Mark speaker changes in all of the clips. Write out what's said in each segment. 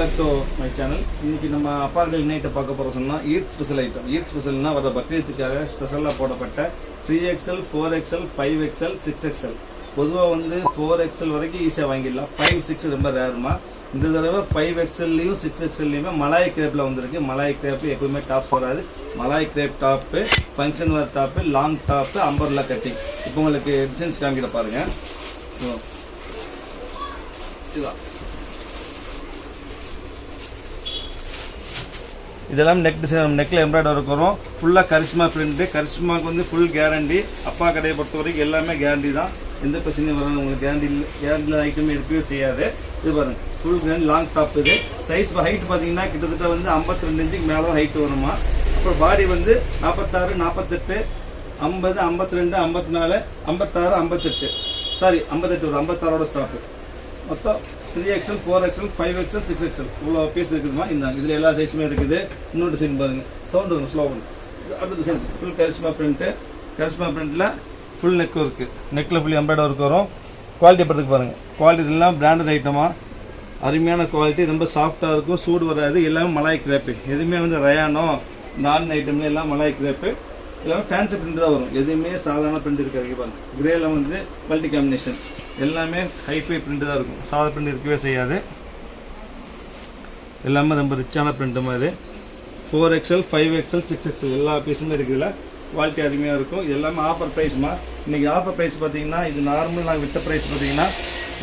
Speaker 1: Back to my channel இன்னைக்கு நம்ம அப்பார்கள் நைட்டை பார்க்க போகிறோம் சொன்னால் ஈத் ஸ்பெஷல் ஐட்டம் ஈத் ஸ்பெஷல்னா வர பக்ரீத்துக்காக ஸ்பெஷலாக போடப்பட்ட three XL four XL five XL six XL பொதுவாக வந்து ஃபோர் எக்ஸ்எல் வரைக்கும் ஈஸியாக வாங்கிடலாம். ஃபைவ் சிக்ஸ் ரொம்ப ரேருமா இந்த தடவை ஃபைவ் எக்ஸ்எல்லையும் சிக்ஸ் எக்ஸ்எல்லையுமே மலாய் கிரேப்பில் வந்திருக்கு. மலாய் கிரேப் எப்பவுமே டாப்ஸ் வராது. Malai crepe top function wear top long top umbrella cutting இப்போ உங்களுக்கு டிசைன்ஸ் காமிக்கிற பாருங்கள் இதுதான் இதெல்லாம் நெக் டிசைன் நெக்கில் எம்ப்ராய்டர் ஒர்க் வரும் ஃபுல்லாக கரிஷ்மா பிரிண்ட்டு கரிஷ்மாவுக்கு வந்து ஃபுல் கேரண்டி அப்பா கடையை பொறுத்த வரைக்கும் எல்லாமே கேரண்டி தான். எந்த பிரச்சனையும் வராது. உங்களுக்கு கேரண்டி இல்லை கேரண்டி ஐட்டமே இருக்கவே செய்யாது. இது பாருங்கள் ஃபுல் கேரண்டி லாங் டாப் இது. சைஸ் ஹைட் பார்த்தீங்கன்னா கிட்டத்தட்ட வந்து 52 ரெண்டு இன்ச்சுக்கு மேலே ஹைட் வருமா? அப்புறம் பாடி வந்து நாற்பத்தாறு நாற்பத்தெட்டு ஐம்பது ஐம்பத்தி ரெண்டு ஐம்பத்தி நாலு ஐம்பத்தாறு ஐம்பத்தெட்டு. சாரி ஐம்பத்தெட்டு ஒரு ஐம்பத்தாறோட ஸ்டாப்பு மொத்தம் three XL four XL five XL six XL இவ்வளோ பீஸ் இருக்குதுமா? இந்த இதில் எல்லா சைஸுமே இருக்குது. இன்னொரு டிசைன் பாருங்க. சவுண்ட் வரும் ஸ்லோ பண்ணு அடுத்த design full Karishma print Karishma பிரிண்ட்டில் full neck work நெக்கில் ஃபுல் எம்ப்ராய்டர் ஒர்க் வரும். குவாலிட்டி படத்துக்கு பாருங்கள் குவாலிட்டி எல்லாம் பிராண்டட் ஐட்டமாக அருமையான குவாலிட்டி ரொம்ப சாஃப்டாக இருக்கும். சூடு வராது. எல்லாமே மலாய் கிரேப்பு எதுவுமே வந்து ரயானோ நான் ஐட்டம்ல எல்லாம் மலாய் கிரேப்பு எல்லாமே ஃபேன்சி பிரிண்ட் தான் வரும். எதுவுமே சாதாரண பிரிண்ட் இருக்காது. பாருங்கள் பாருங்க. கிரேல வந்து மல்டி காம்பினேஷன் எல்லாமே ஹைஃபை பிரிண்ட் தான் இருக்கும். சாதா பிரிண்ட் இருக்கவே செய்யாது. எல்லாமே ரொம்ப ரிச்சான பிரிண்ட் மாதிரி four XL five XL six XL எல்லா பீஸுமே இருக்குதுல. குவாலிட்டி அதிகமாக இருக்கும். எல்லாமே ஆஃபர் ப்ரைஸ்மா இன்றைக்கி ஆஃபர் ப்ரைஸ் பார்த்தீங்கன்னா இது நார்மல் நாங்கள் விட்ட ப்ரைஸ் பார்த்தீங்கன்னா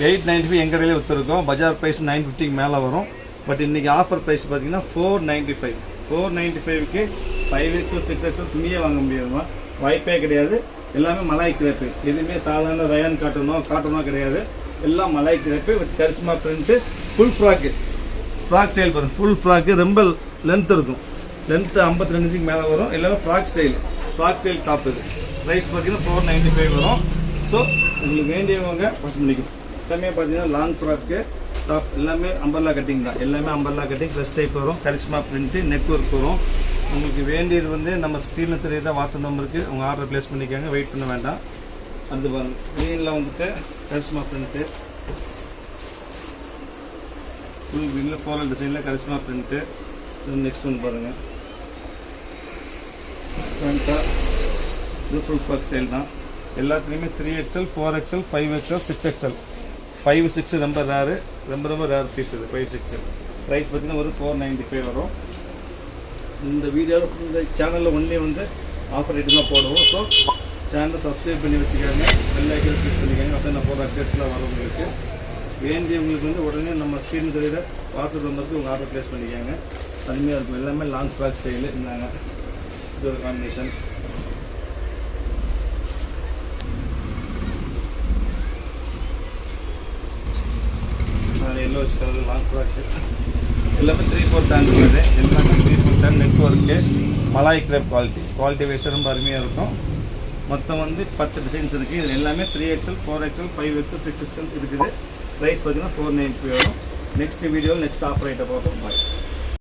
Speaker 1: எயிட் நைன்ட்டி ஃபைவ் எங்கள் கடையிலே விற்றுருக்கோம் பஜார் ப்ரைஸ் நைன் ஃபிஃப்டிக்கு மேலே வரும். பட் இன்றைக்கி ஆஃபர் ப்ரைஸ் பார்த்தீங்கன்னா four ninety five four ninety ஃபைவ்க்கு ஃபைவ் எக்ஸல் சிக்ஸ் எக்ஸ்எல் துணியே வாங்க முடியாதுமா? வாய்ப்பே கிடையாது. எல்லாமே மலாய் கிரேப்பு. எதுவுமே சாதாரண ரயான் காட்டணும் காட்டணும் கிடையாது. எல்லாம் Malay crepe with Karishma print full frock frock style பாருங்க. ஃபுல் ஃப்ராக்கு ரொம்ப லென்த் இருக்கும். லென்த் ஐம்பத்தி ரெண்டு இன்ச்சுக்கு மேலே வரும். எல்லாமே frock style frock style top இது. ப்ரைஸ் பார்த்தீங்கன்னா ஃபோர் நைன்ட்டி ஃபைவ் வரும். ஸோ உங்களுக்கு வேண்டியவங்க பசங்க பண்ணிக்கும் எல்லாமே பார்த்தீங்கன்னா லாங் ஃப்ராக்கு டாப் எல்லாமே அம்பர்லா கட்டிங் தான். எல்லாமே அம்பர்லா கட்டிங் ப்ளஸ் டைப் வரும். கரிஷ்மா பிரிண்ட்டு நெக் ஒர்க் வரும். உங்களுக்கு வேண்டியது வந்து நம்ம ஸ்க்ரீனில் தெரியுதா? வாட்ஸ்அப் நம்பருக்கு உங்கள் ஆர்டர் ப்ளேஸ் பண்ணிக்கோங்க. வெயிட் பண்ண வேண்டாம். அடுத்து பாருங்கள் க்ரீனில் வந்துட்டு கரிஷ்மா பிரிண்ட்டு ஃபுல் வில்ல ஃப்ளோரல் டிசைனில் கரிஷ்மா பிரிண்ட்டு நெக்ஸ்ட் ஒன்று பாருங்கள் ஃப்ரண்ட்டாக இது ஃபுல் ஃபர்ஸ்ட் ஸ்டைல் தான். எல்லாத்துலேயுமே three XL four XL five XL six XL five six ரொம்ப ரேரு ரொம்ப ரொம்ப ரேர் பீஸ் இது ஃபைவ் சிக்ஸ் ப்ரைஸ் பார்த்தீங்கன்னா ஒரு ஃபோர் நைன்ட்டி ஃபைவ் வரும். இந்த வீடியோவில் இந்த சேனலில் ஒன்லி வந்து ஆஃபர் ஐட்டம் தான் போடுவோம். ஸோ சேனலை சப்ஸ்கிரைப் பண்ணி வச்சுக்காங்க. பெல் ஐக்கன் கிளிக் பண்ணிக்கோங்க. அப்போ நான் போடுற அப்டேட்ஸ்லாம் வரும் உங்களுக்கு. வேண்டியவங்களுக்கு வந்து உடனே நம்ம ஸ்க்ரீன் தெரியுற வாட்ஸ்அப் நம்பருக்கு உங்கள் ஆர்டர் ப்ளேஸ் பண்ணிக்காங்க. தனிமையாக இருக்கும். எல்லாமே லாங் ஃப்ராக் ஸ்டைலு இருந்தாங்க இது ஒரு combination yellow colour long frock எல்லாமே த்ரீ ஃபோர் டேன் எல்லாமே த்ரீ டேன் நெட்ஒர்க்கு மலாய் கிரேப் குவாலிட்டி குவாலிட்டி வைஸ் ரொம்ப அருமையாக இருக்கும். மொத்தம் வந்து பத்து டிசைன்ஸ் இருக்குது இது எல்லாமே three XL four XL five XL six XL இருக்குது. ப்ரைஸ் பார்த்தீங்கன்னா ஃபோர் நைன் ஃபைவ் வரும். நெக்ஸ்ட் வீடியோவில் நெக்ஸ்ட் ஆஃபர் ஐட்டம் பார்ப்போம். பாய்